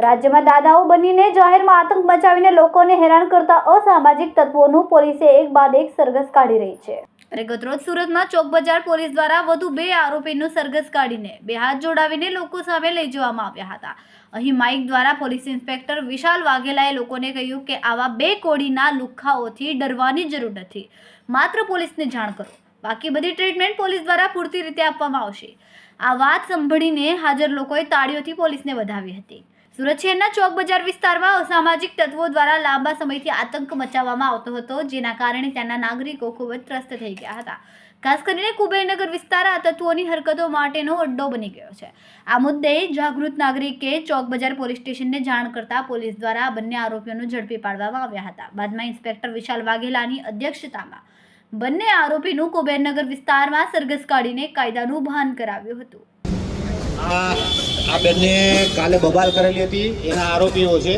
રાજ્યમાં દાદાઓ બનીને જાહેરમાં આતંક મચાવીને લોકોને હેરાન કરતા અસામાજિક તત્વોનું પોલીસે એક બાદ એક સરઘસ કાઢી રહી છે. અને ગતરોજ સુરતમાં ચોક બજાર પોલીસ દ્વારા વધુ બે આરોપીનું સરઘસ કાઢીને બે હાથ જોડાવીને લોકો સામે લઈ જવામાં આવ્યા હતા. અહીં માઇક દ્વારા પોલીસ ઇન્સ્પેક્ટર વિશાલ વાઘેલાએ લોકોને કહ્યું કે આવા બે કોડીના લુખ્ખાઓથી ડરવાની જરૂર નથી. માત્ર પોલીસને જાણ કરો. બાકી બધી ટ્રીટમેન્ટ પોલીસ દ્વારા પૂરતી રીતે આપવામાં આવશે. આ વાત સાંભળીને હાજર લોકોએ તાળીઓથી પોલીસને વધાવી હતી. સુરત શહેરના ચોક બજાર વિસ્તારમાં અસામાજિક તત્વો દ્વારા લાંબા સમયથી આતંક મચાવવામાં આવતો હતો, જેના કારણે ત્યાંના નાગરિકો ખૂબ જ ત્રસ્ત થઈ ગયા હતા. ખાસ કરીને કુબેરનગર વિસ્તાર આ તત્વોની હરકતો માટેનો અડ્ડો બની ગયો છે. આ મુદ્દે જાગૃત નાગરિકે ચોક બજાર પોલીસ સ્ટેશનને જાણ કરતા પોલીસ દ્વારા બંને આરોપીઓને ઝડપી પાડવામાં આવ્યા હતા. બાદમાં ઇન્સ્પેક્ટર વિશાલ વાઘેલાની અધ્યક્ષતામાં બંને આરોપીનું કુબેરનગર વિસ્તારમાં સરઘસ કાઢીને કાયદાનું ભાન કરાવ્યું હતું. આ બેનને કાલે બબાલ કરેલી હતી. એના આરોપીઓ છે.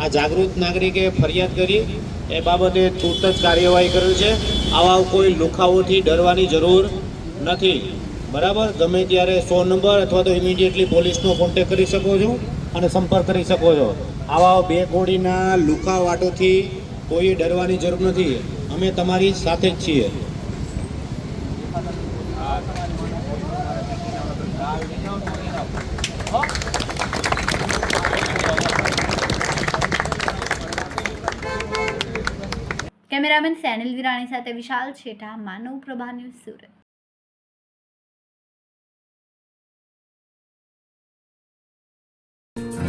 આ જાગૃત નાગરિકે ફરિયાદ કરી. એ બાબતે તુરત જ કાર્યવાહી કરી છે. આવા કોઈ લુખાઓથી ડરવાની જરૂર નથી. બરાબર? ગમે ત્યારે સો નંબર અથવા તો ઇમિડિયેટલી પોલીસનો કોન્ટેક કરી શકો છો અને સંપર્ક કરી શકો છો. આવા બે કોડીના લુખા વાટોથી કોઈ ડરવાની જરૂર નથી. અમે તમારી સાથે જ છીએ. કેમેરામેન સેનિલ વિરાણી સાથે વિશાલ છેઠા, માનવ પ્રભા ન્યૂઝ સુરત.